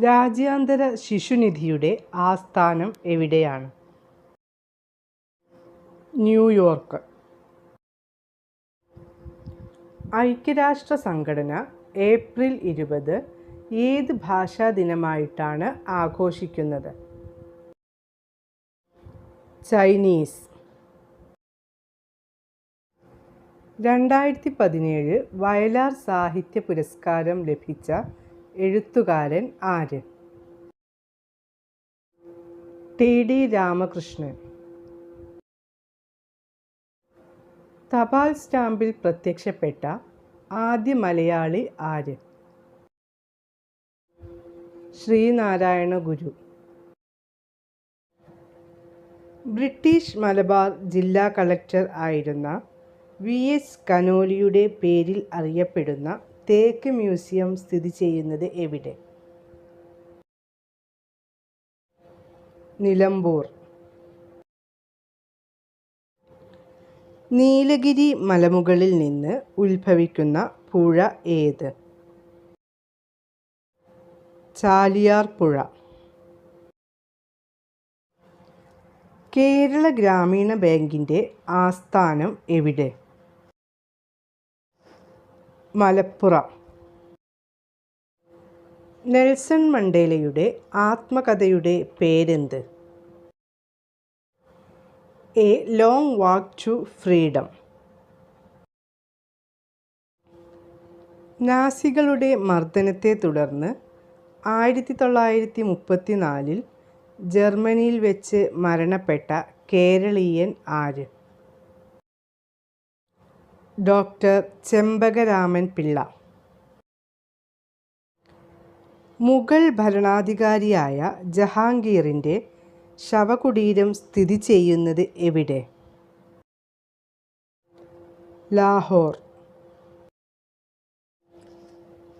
രാജ്യാന്തര ശിശുനിധിയുടെ ആസ്ഥാനം എവിടെയാണ്? ന്യൂയോർക്ക്. ഐക്യരാഷ്ട്ര സംഘടന ഏപ്രിൽ ഇരുപത് ഏത് ഭാഷാ ദിനമായിട്ടാണ് ആഘോഷിക്കുന്നത്? ചൈനീസ്. രണ്ടായിരത്തി പതിനേഴ് വയലാർ സാഹിത്യ പുരസ്കാരം ലഭിച്ച എഴുത്തുകാരൻ ആര് ടി ഡി രാമകൃഷ്ണൻ. തപാൽ സ്റ്റാമ്പിൽ പ്രത്യക്ഷപ്പെട്ട ആദ്യ മലയാളി ആര് ശ്രീനാരായണ ഗുരു. ബ്രിട്ടീഷ് മലബാർ ജില്ലാ കളക്ടർ ആയിരുന്ന വി എസ് കനോലിയുടെ പേരിൽ അറിയപ്പെടുന്ന തേക്ക് മ്യൂസിയം സ്ഥിതി ചെയ്യുന്നത് എവിടെ? നിലമ്പൂർ. നീലഗിരി മലമുകളിൽ നിന്ന് ഉത്ഭവിക്കുന്ന പുഴ ഏത്? ചാലിയാർ പുഴ. കേരള ഗ്രാമീണ ബാങ്കിന്റെ ആസ്ഥാനം എവിടെ? മലപ്പുറം. നെൽസൺ മണ്ടേലയുടെ ആത്മകഥയുടെ പേരെന്ത്? A. Long walk to freedom. നാസികളുടെ മർദ്ദനത്തെ തുടർന്ന് ആയിരത്തി തൊള്ളായിരത്തി മുപ്പത്തി നാലിൽ ജർമ്മനിയിൽ വെച്ച് മരണപ്പെട്ട കേരളീയൻ ആര്? ഡോക്ടർ ചെമ്പകരാമൻ പിള്ള. മുഗൾ ഭരണാധികാരിയായ ജഹാംഗീറിന്റെ ശവകുടീരം സ്ഥിതി ചെയ്യുന്നത് എവിടെ? ലാഹോർ.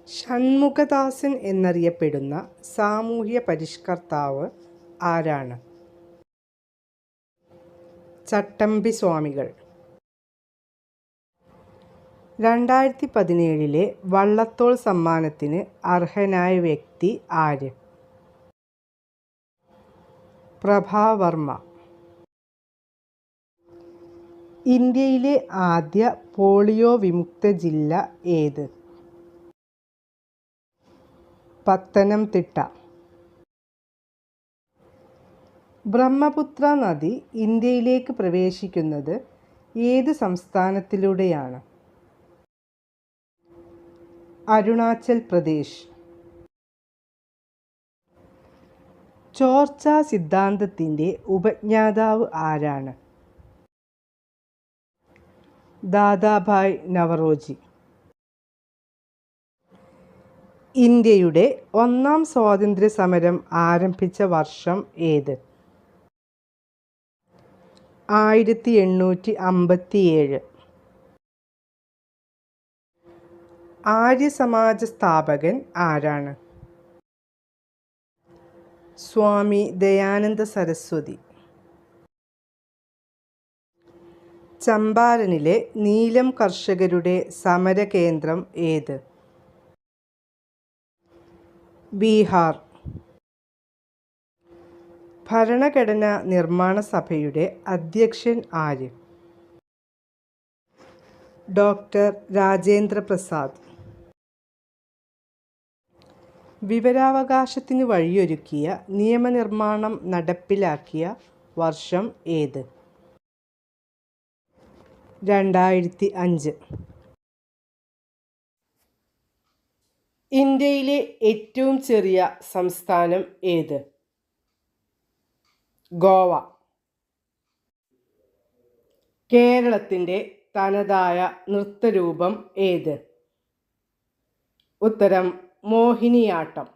ഷൺമുഖദാസൻ എന്നറിയപ്പെടുന്ന സാമൂഹ്യ പരിഷ്കർത്താവ് ആരാണ്? ചട്ടമ്പി സ്വാമികൾ. രണ്ടായിരത്തി പതിനേഴിലെ വള്ളത്തോൾ സമ്മാനത്തിന് അർഹനായ വ്യക്തി ആര്? പ്രഭാവർമ്മ ഇന്ത്യയിലെ ആദ്യ പോളിയോ വിമുക്ത ജില്ല ഏത്? പത്തനംതിട്ട. ബ്രഹ്മപുത്ര നദി ഇന്ത്യയിലേക്ക് പ്രവേശിക്കുന്നത് ഏത് സംസ്ഥാനത്തിലൂടെയാണ്? അരുണാചൽ പ്രദേശ്. ചോർച്ച സിദ്ധാന്തത്തിന്റെ ഉപജ്ഞാതാവ് ആരാണ്? ദാദാഭായ് നവറോജി. ഇന്ത്യയുടെ ഒന്നാം സ്വാതന്ത്ര്യ സമരം ആരംഭിച്ച വർഷം ഏത്? ആയിരത്തി എണ്ണൂറ്റി അമ്പത്തിയേഴ്. ആര്യസമാജ സ്ഥാപകൻ ആരാണ്? സ്വാമി ദയാനന്ദ സരസ്വതി. ചമ്പാരനിലെ നീലം കർഷകരുടെ സമര കേന്ദ്രം ഏത്? ബീഹാർ. ഭരണഘടന നിർമ്മാണ സഭയുടെ അധ്യക്ഷൻ ആര്? ഡോക്ടർ രാജേന്ദ്ര പ്രസാദ് വിവരാവകാശത്തിന് വഴിയൊരുക്കിയ നിയമനിർമ്മാണം നടപ്പിലാക്കിയ വർഷം ഏത്? രണ്ടായിരത്തി അഞ്ച് ഇന്ത്യയിലെ ഏറ്റവും ചെറിയ സംസ്ഥാനം ഏത്? ഗോവ. കേരളത്തിന്റെ തനതായ നൃത്തരൂപം ഏത്? ഉത്തരം മോഹിനിയാട്ടം.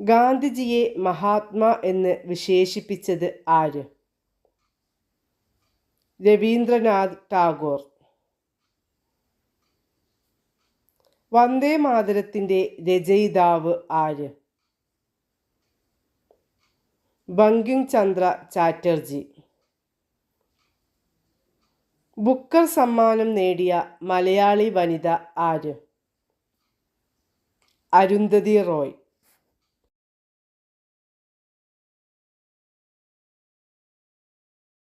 ഗാന്ധിജിയെ മഹാത്മാ എന്ന് വിശേഷിപ്പിച്ചത് ആര്? രവീന്ദ്രനാഥ് ടാഗോർ. വന്ദേ മാതരത്തിന്റെ രചയിതാവ് ആര്? ബങ്കിം ചന്ദ്ര ചാറ്റർജി. ബുക്കർ സമ്മാനം നേടിയ മലയാളി വനിത ആര്? അരുന്ധതി റോയ്.